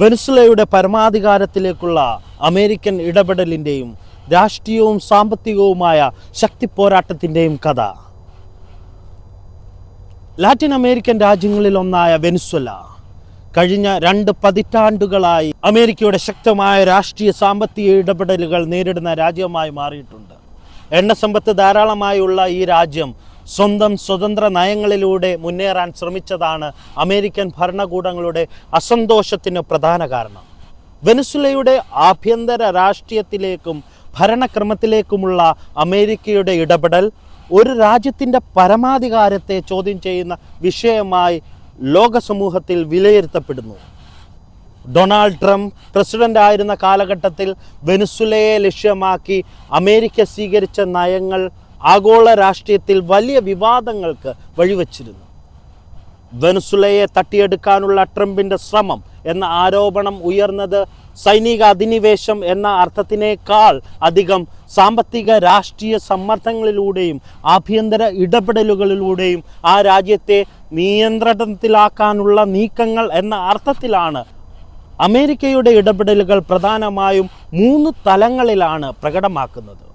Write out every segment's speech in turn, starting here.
വെനിസുലയുടെ പരമാധികാരത്തിലേക്കുള്ള American ഇടപെടലിന്റെയും രാഷ്ട്രീയവും സാമ്പത്തികവുമായ ശക്തി പോരാട്ടത്തിന്റെയും കഥ. ലാറ്റിൻ അമേരിക്കൻ രാജ്യങ്ങളിൽ ഒന്നായ വെനിസ്വല കഴിഞ്ഞ രണ്ട് പതിറ്റാണ്ടുകളായി അമേരിക്കയുടെ ശക്തമായ രാഷ്ട്രീയ സാമ്പത്തിക ഇടപെടലുകൾ നേരിടുന്ന രാജ്യമായി മാറിയിട്ടുണ്ട്. എണ്ണ സമ്പത്ത് ധാരാളമായുള്ള ഈ രാജ്യം സ്വന്തം സ്വതന്ത്ര നയങ്ങളിലൂടെ മുന്നേറാൻ ശ്രമിച്ചതാണ് അമേരിക്കൻ ഭരണകൂടങ്ങളുടെ അസന്തോഷത്തിന് പ്രധാന കാരണം. വെനസുലയുടെ ആഭ്യന്തര രാഷ്ട്രീയത്തിലേക്കും ഭരണക്രമത്തിലേക്കുമുള്ള അമേരിക്കയുടെ ഇടപെടൽ ഒരു രാജ്യത്തിന്റെ പരമാധികാരത്തെ ചോദ്യം ചെയ്യുന്ന വിഷയമായി ലോക സമൂഹത്തിൽ വിലയിരുത്തപ്പെടുന്നു. ഡൊണാൾഡ് ട്രംപ് പ്രസിഡന്റ് ആയിരുന്ന കാലഘട്ടത്തിൽ വെനുസുലയെ ലക്ഷ്യമാക്കി അമേരിക്ക സ്വീകരിച്ച നയങ്ങൾ ആഗോള രാഷ്ട്രീയത്തിൽ വലിയ വിവാദങ്ങൾക്ക് വഴിവെച്ചിരുന്നു. വെനസുലയെ തട്ടിയെടുക്കാനുള്ള ട്രംപിന്റെ ശ്രമം എന്ന ആരോപണം ഉയർന്നത് സൈനിക അധിനിവേശം എന്ന അർത്ഥത്തിനേക്കാൾ അധികം സാമ്പത്തിക രാഷ്ട്രീയ സമ്മർദ്ദങ്ങളിലൂടെയും ആഭ്യന്തര ഇടപെടലുകളിലൂടെയും ആ രാജ്യത്തെ നിയന്ത്രണത്തിലാക്കാനുള്ള നീക്കങ്ങൾ എന്ന അർത്ഥത്തിലാണ് അമേരിക്കയുടെ ഇടപെടലുകൾ പ്രധാനമായും മൂന്ന് തലങ്ങളിലാണ് പ്രകടമാക്കുന്നത്.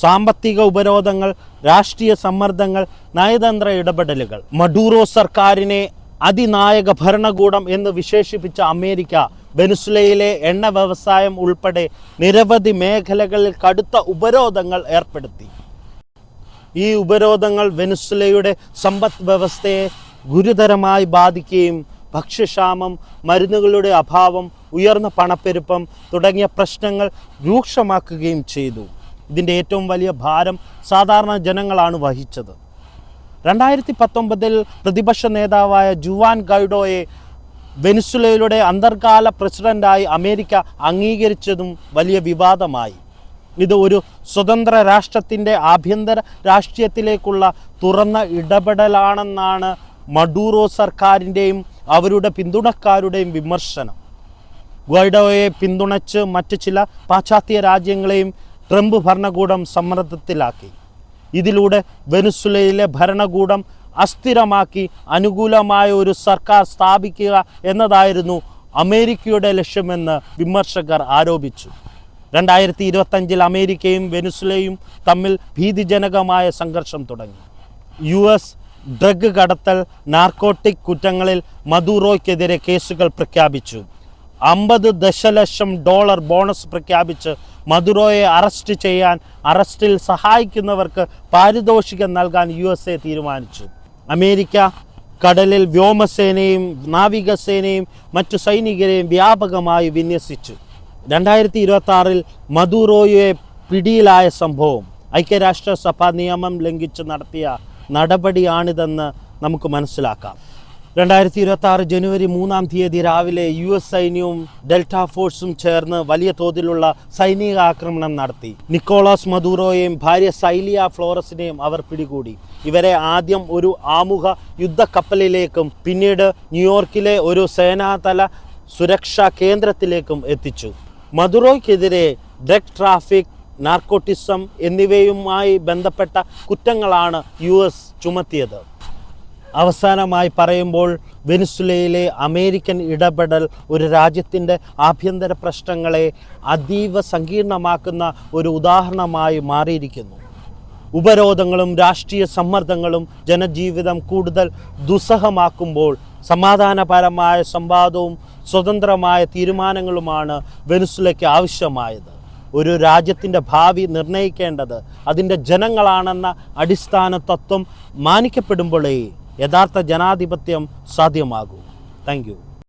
സാമ്പത്തിക ഉപരോധങ്ങൾ രാഷ്ട്രീയ സമ്മർദ്ദങ്ങൾ നയതന്ത്ര ഇടപെടലുകൾ. മഡൂറോ സർക്കാരിനെ അതിനായക ഭരണകൂടം എന്ന് വിശേഷിപ്പിച്ച അമേരിക്ക വെനുസുലയിലെ എണ്ണ വ്യവസായം ഉൾപ്പെടെ നിരവധി മേഖലകളിൽ കടുത്ത ഉപരോധങ്ങൾ ഏർപ്പെടുത്തി. ഈ ഉപരോധങ്ങൾ വെനുസുലയുടെ സമ്പദ് വ്യവസ്ഥയെ ഗുരുതരമായി ബാധിക്കുകയും ഭക്ഷ്യക്ഷാമം മരുന്നുകളുടെ അഭാവം ഉയർന്ന പണപ്പെരുപ്പം തുടങ്ങിയ പ്രശ്നങ്ങൾ രൂക്ഷമാക്കുകയും ചെയ്തു. ഇതിന്റെ ഏറ്റവും വലിയ ഭാരം സാധാരണ ജനങ്ങളാണ് വഹിച്ചത്. രണ്ടായിരത്തി പത്തൊമ്പതിൽ പ്രതിപക്ഷ നേതാവായ ജുവാൻ ഗൈഡോയെ വെനിസുലയുടെ അന്തർകാല പ്രസിഡന്റായി അമേരിക്ക അംഗീകരിച്ചതും വലിയ വിവാദമായി. ഇത് ഒരു സ്വതന്ത്ര രാഷ്ട്രത്തിന്റെ ആഭ്യന്തര രാഷ്ട്രീയത്തിലേക്കുള്ള തുറന്ന ഇടപെടലാണെന്നാണ് മഡൂറോ സർക്കാരിന്റെയും അവരുടെ പിന്തുണക്കാരുടെയും വിമർശനം. ഗൈഡോയെ പിന്തുണച്ച് മറ്റ് ചില പാശ്ചാത്യ രാജ്യങ്ങളെയും ട്രംപ് ഭരണകൂടം സമ്മർദ്ദത്തിലാക്കി. ഇതിലൂടെ വെനുസുലയിലെ ഭരണകൂടം അസ്ഥിരമാക്കി അനുകൂലമായ ഒരു സർക്കാർ സ്ഥാപിക്കുക എന്നതായിരുന്നു അമേരിക്കയുടെ ലക്ഷ്യമെന്ന് വിമർശകർ ആരോപിച്ചു. രണ്ടായിരത്തി ഇരുപത്തഞ്ചിൽ അമേരിക്കയും വെനുസുലയും തമ്മിൽ ഭീതിജനകമായ സംഘർഷം തുടങ്ങി. യു എസ് ഡ്രഗ് കടത്തൽ നാർക്കോട്ടിക് കുറ്റങ്ങളിൽ മദൂറോയ്ക്കെതിരെ കേസുകൾ പ്രഖ്യാപിച്ചു. അമ്പത് ദശലക്ഷം ഡോളർ ബോണസ് പ്രഖ്യാപിച്ച് മധുറോയെ അറസ്റ്റ് ചെയ്യാൻ അറസ്റ്റിൽ സഹായിക്കുന്നവർക്ക് പാരിതോഷികം നൽകാൻ യു എസ് എ തീരുമാനിച്ചു. അമേരിക്ക കടലിൽ വ്യോമസേനയും നാവികസേനയും മറ്റു സൈനികരെയും വ്യാപകമായി വിന്യസിച്ചു. രണ്ടായിരത്തി ഇരുപത്തി ആറിൽ മധുറോയെ പിടിയിലായ സംഭവം. ഐക്യരാഷ്ട്രസഭ നിയമം ലംഘിച്ച് നടത്തിയ നടപടിയാണിതെന്ന് നമുക്ക് മനസ്സിലാക്കാം. രണ്ടായിരത്തി ഇരുപത്തി ആറ് ജനുവരി മൂന്നാം തീയതി രാവിലെ യു എസ് സൈന്യവും ഡെൽറ്റ ഫോഴ്സും ചേർന്ന് വലിയ തോതിലുള്ള സൈനിക ആക്രമണം നടത്തി. നിക്കോളാസ് മദൂറോയെയും ഭാര്യ സൈലിയ ഫ്ലോറസിനെയും അവർ പിടികൂടി. ഇവരെ ആദ്യം ഒരു ആമുഖ യുദ്ധക്കപ്പലിലേക്കും പിന്നീട് ന്യൂയോർക്കിലെ ഒരു സേനാതല സുരക്ഷാ കേന്ദ്രത്തിലേക്കും എത്തിച്ചു. മദുറോയ്ക്കെതിരെ ഡ്രഗ് ട്രാഫിക് നാർക്കോട്ടിസം എന്നിവയുമായി ബന്ധപ്പെട്ട കുറ്റങ്ങളാണ് യു എസ് ചുമത്തിയത്. അവസാനമായി പറയുമ്പോൾ വെനിസുലയിലെ അമേരിക്കൻ ഇടപെടൽ ഒരു രാജ്യത്തിന്റെ ആഭ്യന്തര പ്രശ്നങ്ങളെ അതീവ സങ്കീർണമാക്കുന്ന ഒരു ഉദാഹരണമായി മാറിയിരിക്കുന്നു. ഉപരോധങ്ങളും രാഷ്ട്രീയ സമ്മർദ്ദങ്ങളും ജനജീവിതം കൂടുതൽ ദുസ്സഹമാക്കുമ്പോൾ സമാധാനപരമായ സംവാദവും സ്വതന്ത്രമായ തീരുമാനങ്ങളുമാണ് വെനുസുലയ്ക്ക് ആവശ്യമായത്. ഒരു രാജ്യത്തിന്റെ ഭാവി നിർണയിക്കേണ്ടത് അതിന്റെ ജനങ്ങളാണെന്ന അടിസ്ഥാന തത്വം മാനിക്കപ്പെടുമ്പോഴേ യഥാർത്ഥ ജനാധിപത്യം സാധ്യമാകൂ താങ്ക് യു